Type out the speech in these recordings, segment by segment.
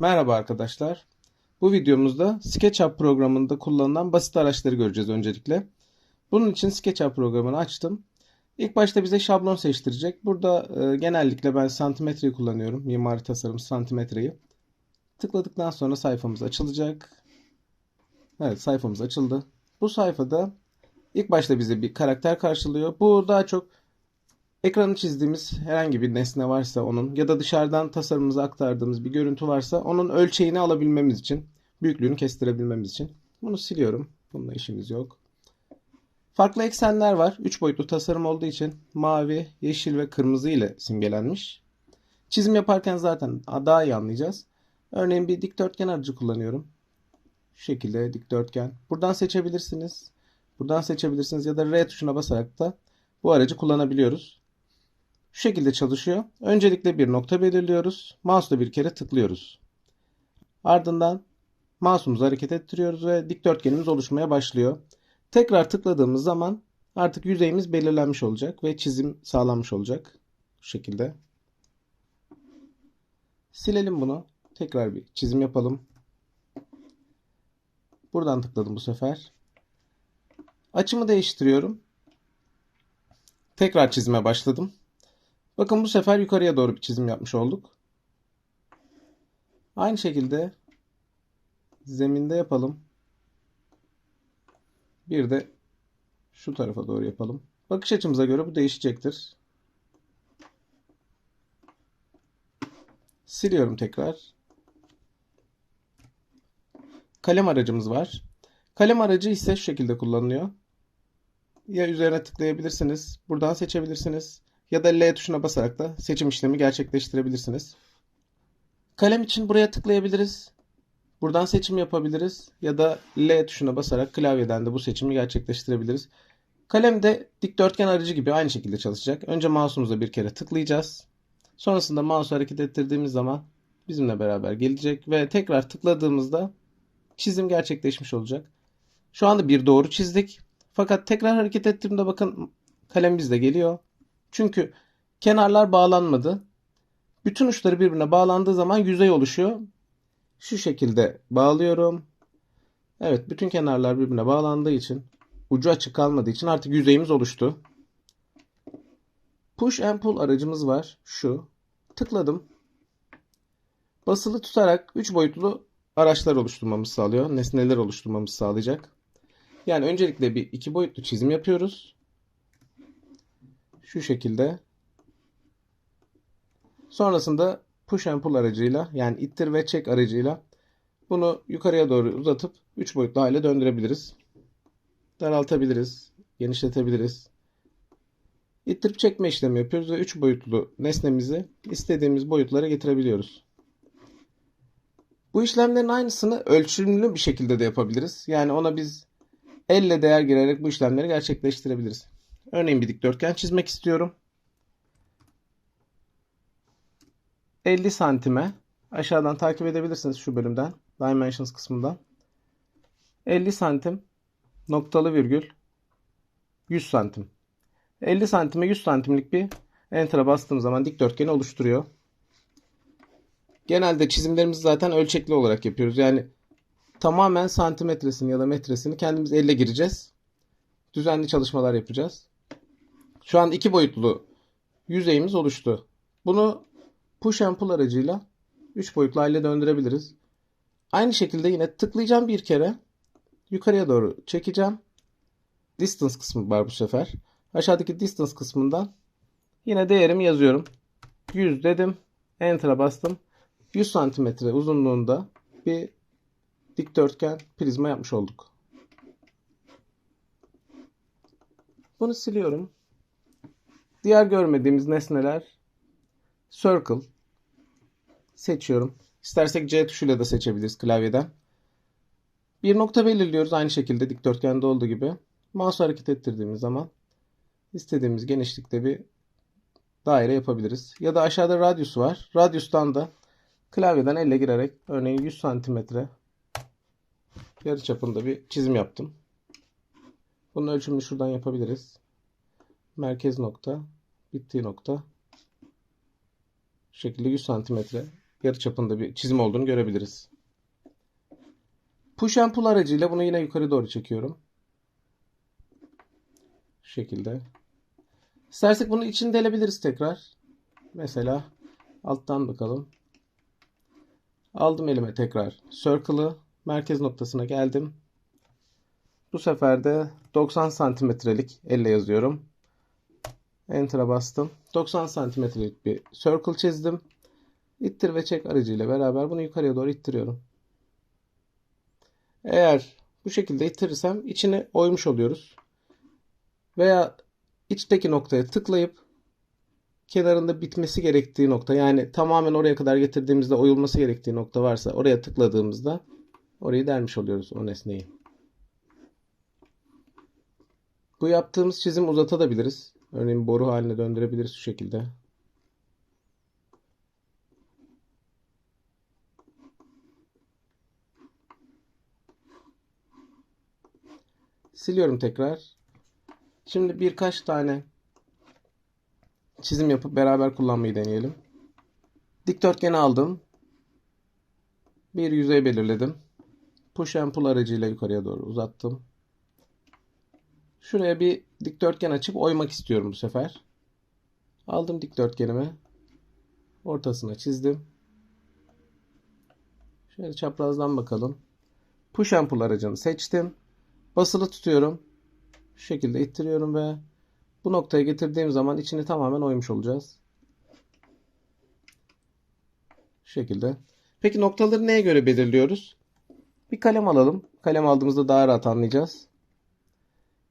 Merhaba arkadaşlar. Bu videomuzda SketchUp programında kullanılan basit araçları göreceğiz öncelikle. Bunun için SketchUp programını açtım. İlk başta bize şablon seçtirecek. Burada e, genellikle ben santimetreyi kullanıyorum. Mimari tasarım santimetreyi. Tıkladıktan sonra sayfamız açılacak. Evet sayfamız açıldı. Bu sayfada ilk başta bize bir karakter karşılıyor. Bu daha çok ekranı çizdiğimiz herhangi bir nesne varsa onun ya da dışarıdan tasarımımıza aktardığımız bir görüntü varsa onun ölçeğini alabilmemiz için, büyüklüğünü kestirebilmemiz için. Bunu siliyorum. Bununla işimiz yok. Farklı eksenler var. 3 boyutlu tasarım olduğu için mavi, yeşil ve kırmızı ile simgelenmiş. Çizim yaparken zaten daha iyi anlayacağız. Örneğin bir dikdörtgen aracı kullanıyorum. Şu şekilde dikdörtgen. Buradan seçebilirsiniz. Buradan seçebilirsiniz ya da R tuşuna basarak da bu aracı kullanabiliyoruz. Şu şekilde çalışıyor. Öncelikle bir nokta belirliyoruz. Mouse'la bir kere tıklıyoruz. Ardından mouse'umuzu hareket ettiriyoruz ve dikdörtgenimiz oluşmaya başlıyor. Tekrar tıkladığımız zaman artık yüzeyimiz belirlenmiş olacak ve çizim sağlanmış olacak. Şu şekilde. Silelim bunu. Tekrar bir çizim yapalım. Buradan tıkladım bu sefer. Açımı değiştiriyorum. Tekrar çizime başladım. Bakın bu sefer yukarıya doğru bir çizim yapmış olduk. Aynı şekilde zeminde yapalım. Bir de şu tarafa doğru yapalım. Bakış açımıza göre bu değişecektir. Siliyorum tekrar. Kalem aracımız var. Kalem aracı ise şu şekilde kullanılıyor. Ya üzerine tıklayabilirsiniz. Buradan seçebilirsiniz. Ya da L tuşuna basarak da seçim işlemi gerçekleştirebilirsiniz. Kalem için buraya tıklayabiliriz. Buradan seçim yapabiliriz. Ya da L tuşuna basarak klavyeden de bu seçimi gerçekleştirebiliriz. Kalem de dikdörtgen aracı gibi aynı şekilde çalışacak. Önce mouse'umuza bir kere tıklayacağız. Sonrasında mouse hareket ettirdiğimiz zaman bizimle beraber gelecek ve tekrar tıkladığımızda çizim gerçekleşmiş olacak. Şu anda bir doğru çizdik. Fakat tekrar hareket ettiğimde bakın kalemimiz de geliyor. Çünkü kenarlar bağlanmadı. Bütün uçları birbirine bağlandığı zaman yüzey oluşuyor. Şu şekilde bağlıyorum. Evet bütün kenarlar birbirine bağlandığı için ucu açık kalmadığı için artık yüzeyimiz oluştu. Push and pull aracımız var. Şu. Tıkladım. Basılı tutarak 3 boyutlu araçlar oluşturmamızı sağlıyor. Nesneler oluşturmamızı sağlayacak. Yani öncelikle bir iki boyutlu çizim yapıyoruz. Şu şekilde. Sonrasında push and pull aracıyla yani ittir ve çek aracıyla bunu yukarıya doğru uzatıp 3 boyutlu hale döndürebiliriz. Daraltabiliriz. Genişletebiliriz. İttirip çekme işlemi yapıyoruz ve 3 boyutlu nesnemizi istediğimiz boyutlara getirebiliyoruz. Bu işlemlerin aynısını ölçümlü bir şekilde de yapabiliriz. Yani ona biz elle değer girerek bu işlemleri gerçekleştirebiliriz. Örneğin bir dikdörtgen çizmek istiyorum. 50 santime aşağıdan takip edebilirsiniz şu bölümden. Dimensions kısmından. 50 santim noktalı virgül 100 santim. 50 santime 100 santimlik bir enter'a bastığım zaman dikdörtgeni oluşturuyor. Genelde çizimlerimizi zaten ölçekli olarak yapıyoruz. Yani tamamen santimetresini ya da metresini kendimiz elle gireceğiz. Düzenli çalışmalar yapacağız. Şu an iki boyutlu yüzeyimiz oluştu. Bunu push and pull aracıyla 3 boyutlu hale döndürebiliriz. Aynı şekilde yine tıklayacağım bir kere. Yukarıya doğru çekeceğim. Distance kısmı var bu sefer. Aşağıdaki distance kısmından yine değerimi yazıyorum. 100 dedim. Enter'a bastım. 100 santimetre uzunluğunda bir dikdörtgen prizma yapmış olduk. Bunu siliyorum. Diğer görmediğimiz nesneler circle seçiyorum. İstersek C tuşuyla da seçebiliriz klavyeden. Bir nokta belirliyoruz aynı şekilde dikdörtgende olduğu gibi. Mouse hareket ettirdiğimiz zaman istediğimiz genişlikte bir daire yapabiliriz. Ya da aşağıda radyus var. Radyustan da klavyeden elle girerek örneğin 100 santimetre yarı çapında bir çizim yaptım. Bunun ölçümünü şuradan yapabiliriz. Merkez nokta, bittiği nokta. Şu şekilde 100 santimetre yarı çapında bir çizim olduğunu görebiliriz. Push and pull aracıyla bunu yine yukarı doğru çekiyorum. Şu şekilde. İstersek bunu içini delebiliriz tekrar. Mesela alttan bakalım. Aldım elime tekrar circle'ı. Merkez noktasına geldim. Bu sefer de 90 santimetrelik elle yazıyorum. Enter'a bastım. 90 santimetrelik bir circle çizdim. İttir ve çek aracıyla beraber bunu yukarıya doğru ittiriyorum. Eğer bu şekilde ittirirsem içini oymuş oluyoruz. Veya içteki noktaya tıklayıp kenarında bitmesi gerektiği nokta yani tamamen oraya kadar getirdiğimizde oyulması gerektiği nokta varsa oraya tıkladığımızda orayı dermiş oluyoruz o nesneyi. Bu yaptığımız çizim uzatabiliriz. Örneğin boru haline döndürebiliriz şu şekilde. Siliyorum tekrar. Şimdi birkaç tane çizim yapıp beraber kullanmayı deneyelim. Dikdörtgeni aldım. Bir yüzey belirledim. Push and pull aracıyla yukarıya doğru uzattım. Şuraya bir dikdörtgen açıp oymak istiyorum bu sefer. Aldım dikdörtgenimi. Ortasına çizdim. Şöyle çaprazdan bakalım. Push and pull aracını seçtim. Basılı tutuyorum. Şu şekilde ittiriyorum ve bu noktaya getirdiğim zaman içini tamamen oymuş olacağız. Şu şekilde. Peki noktaları neye göre belirliyoruz? Bir kalem alalım. Kalem aldığımızda daha rahat anlayacağız.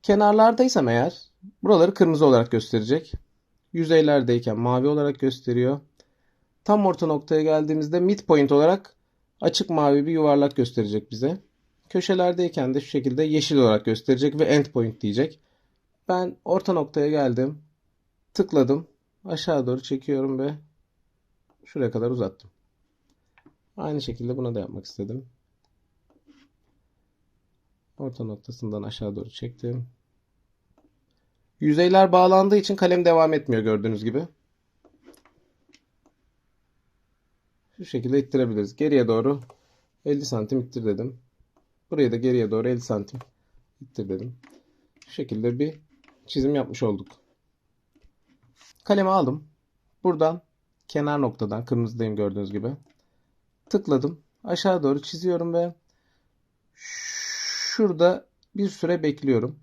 Kenarlardaysam eğer buraları kırmızı olarak gösterecek. Yüzeylerdeyken mavi olarak gösteriyor. Tam orta noktaya geldiğimizde midpoint olarak açık mavi bir yuvarlak gösterecek bize. Köşelerdeyken de şu şekilde yeşil olarak gösterecek ve endpoint diyecek. Ben orta noktaya geldim. Tıkladım. Aşağı doğru çekiyorum ve şuraya kadar uzattım. Aynı şekilde buna da yapmak istedim. Orta noktasından aşağı doğru çektim. Yüzeyler bağlandığı için kalem devam etmiyor gördüğünüz gibi. Şu şekilde ittirebiliriz. Geriye doğru 50 santim ittir dedim. Buraya da geriye doğru 50 santim ittir dedim. Şu şekilde bir çizim yapmış olduk. Kalemi aldım. Buradan kenar noktadan kırmızıdayım gördüğünüz gibi. Tıkladım. Aşağı doğru çiziyorum ve şurada bir süre bekliyorum.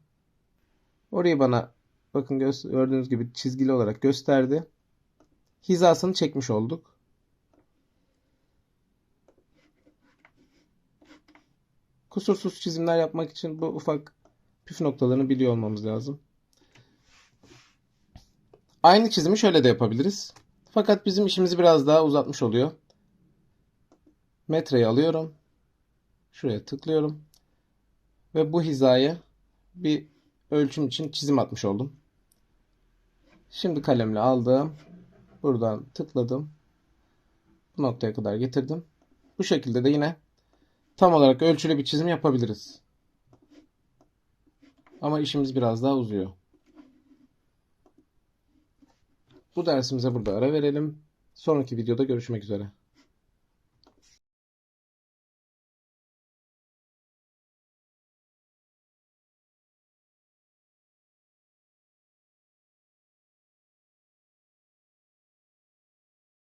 Orayı bana bakın gördüğünüz gibi çizgili olarak gösterdi. Hizasını çekmiş olduk. Kusursuz çizimler yapmak için bu ufak püf noktalarını biliyor olmamız lazım. Aynı çizimi şöyle de yapabiliriz. Fakat bizim işimizi biraz daha uzatmış oluyor. Metreyi alıyorum. Şuraya tıklıyorum. Ve bu hizaya bir ölçüm için çizim atmış oldum. Şimdi kalemle aldım. Buradan tıkladım. Bu noktaya kadar getirdim. Bu şekilde de yine tam olarak ölçülü bir çizim yapabiliriz. Ama işimiz biraz daha uzuyor. Bu dersimize burada ara verelim. Sonraki videoda görüşmek üzere.